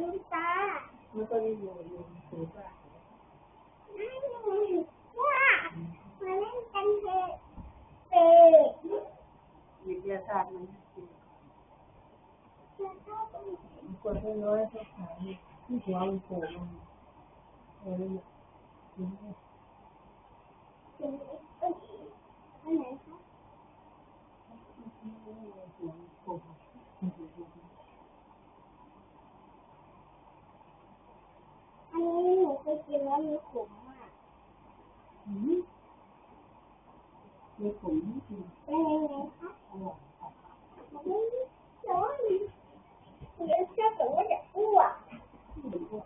ลืมตา มันก็มีอยู่อยู่ถือว่า ไม่ว่ามาเล่นกันเถอะเตะ วิทยาศาสตร์มัน แล้วก็ต้อง มันคนให้น้อยเขาขายที่หัวมันโผล่มาเออ ถึงเอ้ยอันไหน เคยกินมีผมอะมมีผมมีเป็นยังไงคะอร่อยมันไม่ร้อนเดี๋ยเชื่อแต่ว่าจะอ้วกอ้วก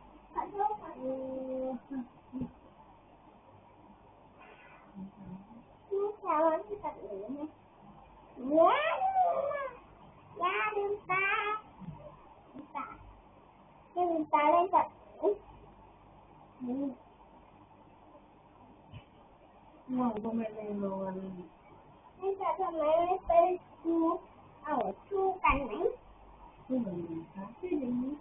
sao ấy thật luyện Giá Giá đừng ta Đừng ta Đừng ta lên thật No, come vengo a mí. Esa también es tu azúcar, ¿no? Sí, está bien.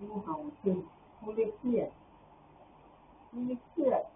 Không hỏng chừng, không biết chuyện, không biết chuyện.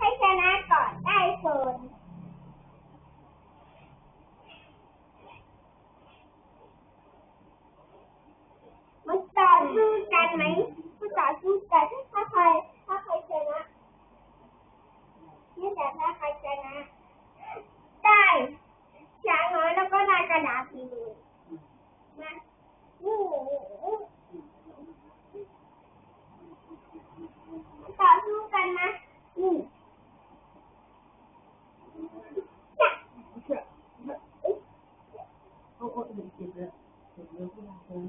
ให้ชนะก่อนได้โซนมันต่อสู้กันไหมมันต่อสู้กันถ้าใครถ้าใครชนะนี่แต่ถ้าใครชนะ ได้ช้างน้อยแล้วก็ได้กระดาษสีมานี่ต่อสู้กันนะนี่จ้ะ เขี้ยโอ้โหเห็นจิตเลยเห็นเลยที่เราเห็น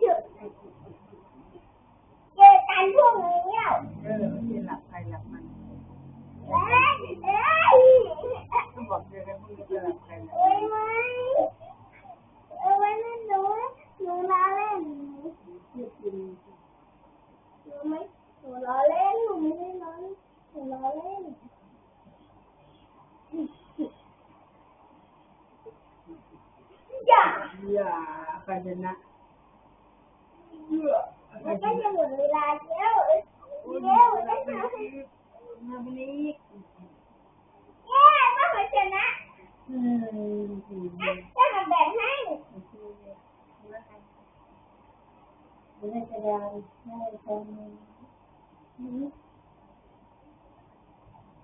หยุดเจอกันพวกนี้แล้ว เออที่หลับใครหลับมัน เอ้ยเอ้ย ก็บอกเจอกันพรุ่งนี้จะหลับใครหลับ เอ้ยไม่เอ้ยไม่นั่นหนูหนูล้อเล่น เที่ยกิน หนูไม่หนูล้อเล่นหนูไม่ได้ล้อเล่นหนูล้อเล่น อย่า อย่าใครชนะเยอะใคร มันก็นะจะหมดเวลาแล้วอุ้ยเร็วเวได้ลาไหไปมนี้มาวันนี้เย้ก็เคยชนะอืมอืมอะจะมาแบ่งให้โอเคนะคะไม่ได้กระดานไม่ได้ตรง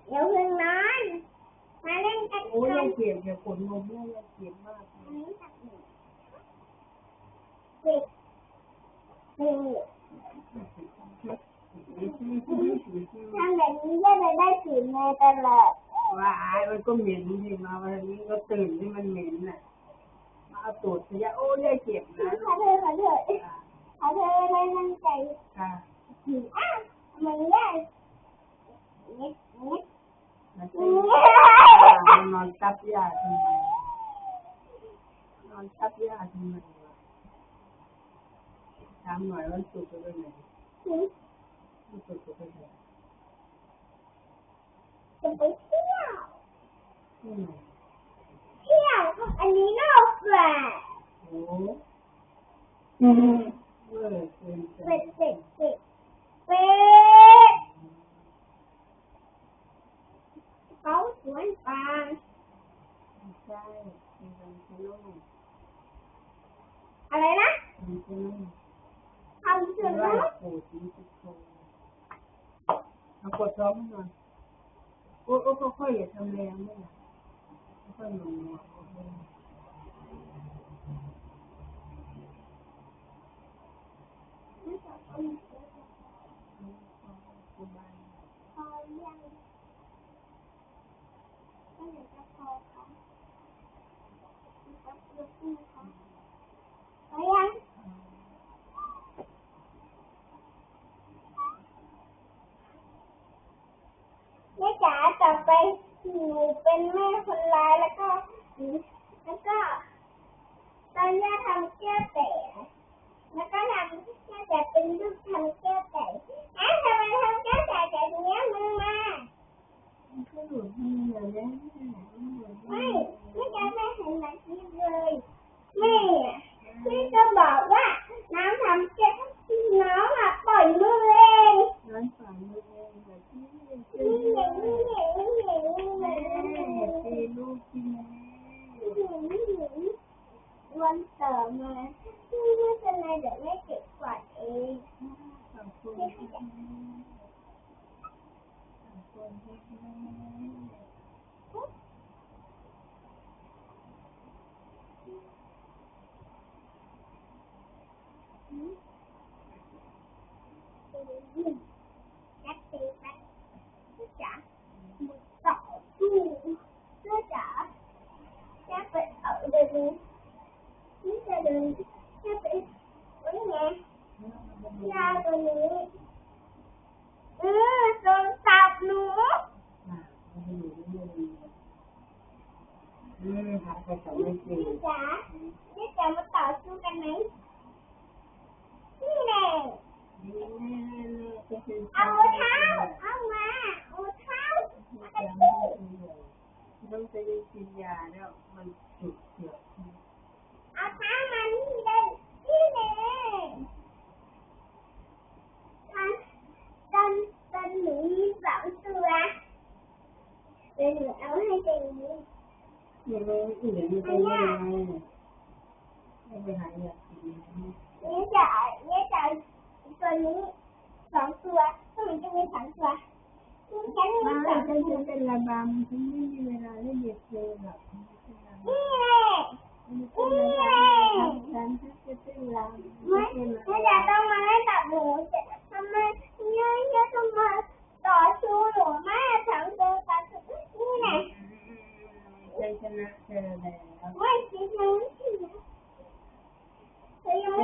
เดี๋ยวเพิ่งนอนมาเล่นกันโอ้ยกัยังเกลียดเนี่ยขนนมเนี่ยเกลียดมากเลย เท่ถ้าแบบนี้ก็จะได้กลิ่นในตลอดว่าไอ้มันก็เหม็นที่มาวันนี้ก็ตื่นที่มันเหม็นน่ะ มาเอาตูดเสียโอ้ยายเจ็บนะขอเธอขอเธอขอเธอไม่ตั้งใจค่ะอ้ามันได้นิดนิดมันนอนตับยาทำไมนอนตับยาทำไม ถามหน่อยวันศุกร์จะไปไหนวันศุกร์จะไปไหนจะไปเที่ยวเที่ยวอันนี้นอกแหละโอ้เมื่อเป็ดเป็ดเป็ดเป็ดเขาสวนปาไม่ใช่เป็นวันชะโลกอะไรนะวันชะโลกำเสร็เป็นจไหว้แล้วปู่ศรีสุโธเอากดท้องให้หน่อยโอ้โอ้ค่อยๆอย่าทำแรงไม่ล่ะค่อยๆหน่อยๆพอยังก็เดี๋ยวจะพอค่ะจะเลือกคู่ค่ะพอยังแม่จ๋าต่อ ไปหนูเป็นแม่คนร้ายแล้วก็แล้วก็ ตอนย่ทำแก้วแตกแล้วก็ทำน่าจะเป็นลูกทำแก้วแตกอ่ทำไมทำแก้วแตกแบบนี้มึงมาคือหลุดมือเลยนะ con sợ mà. Nhưng mà sau này để lấy kết quả Đi! Cắt tí bắt Tất cả. Một tỏ Tất cả. Các bệnh ở đây ดึงต่อสู้เพื่อจ๋าแค่ไปเอาเดินนี่จะเดินแค่ไปวันไงยาตัวนี้ เออโดนสับหนูอืมหาไปสอไม่จริงนี่จ๋านี่จ๋ามาต่อสู้กันไหมนี่แน่นี่แน่แน่เอาเท้าเอามาเอาเท้ามากันต้องไปกินยาแล้วมันจุกเสีย ยจ๋าตัวนี้สองตัวก็มันจะมีสามตัวนี่ฉันมี มา สอง ฉั ตั น ว จะเป็นระบำฉันไม่มีเวลาเล่นเด็กเลยหรอก นี่แน่ เป็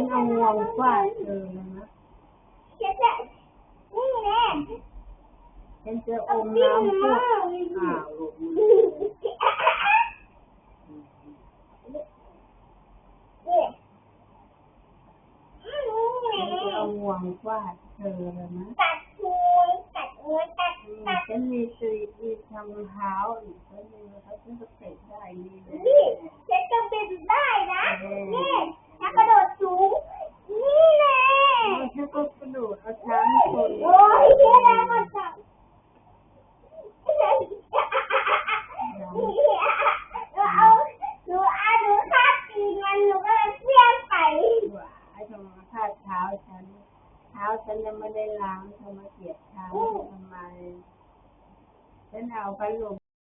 เอยังเอางวงฟาดเธอแล้วนะเจ๊จะนี่แน่ฉันเจะอมน้ำพวกอ่าวลบมือเนี่ยฉันจะเอางวงฟาดเธอแล้วนะตัดหัวตัดหัวตัดตัดฉันมีตีมีทำเท้าอีกคนนึงแล้วฉันจะเตะได้นี่เลยนี่เจ๊จะบินได้นะนี่ ถ้ากระโดดสูง นี่แน่ฉันก็กระโดดเอาช้างชนโอ้ยเจ๊ได้หมดจังเราเอาหนูเอาหนูคาดตีมันหนูก็เลยเพี้ยงไปหวายทำมาคาดเท้าฉัน เท้าฉันยังไม่ได้ล้างเธอมาเสียบเท้าทำไมฉันเอาพัดลม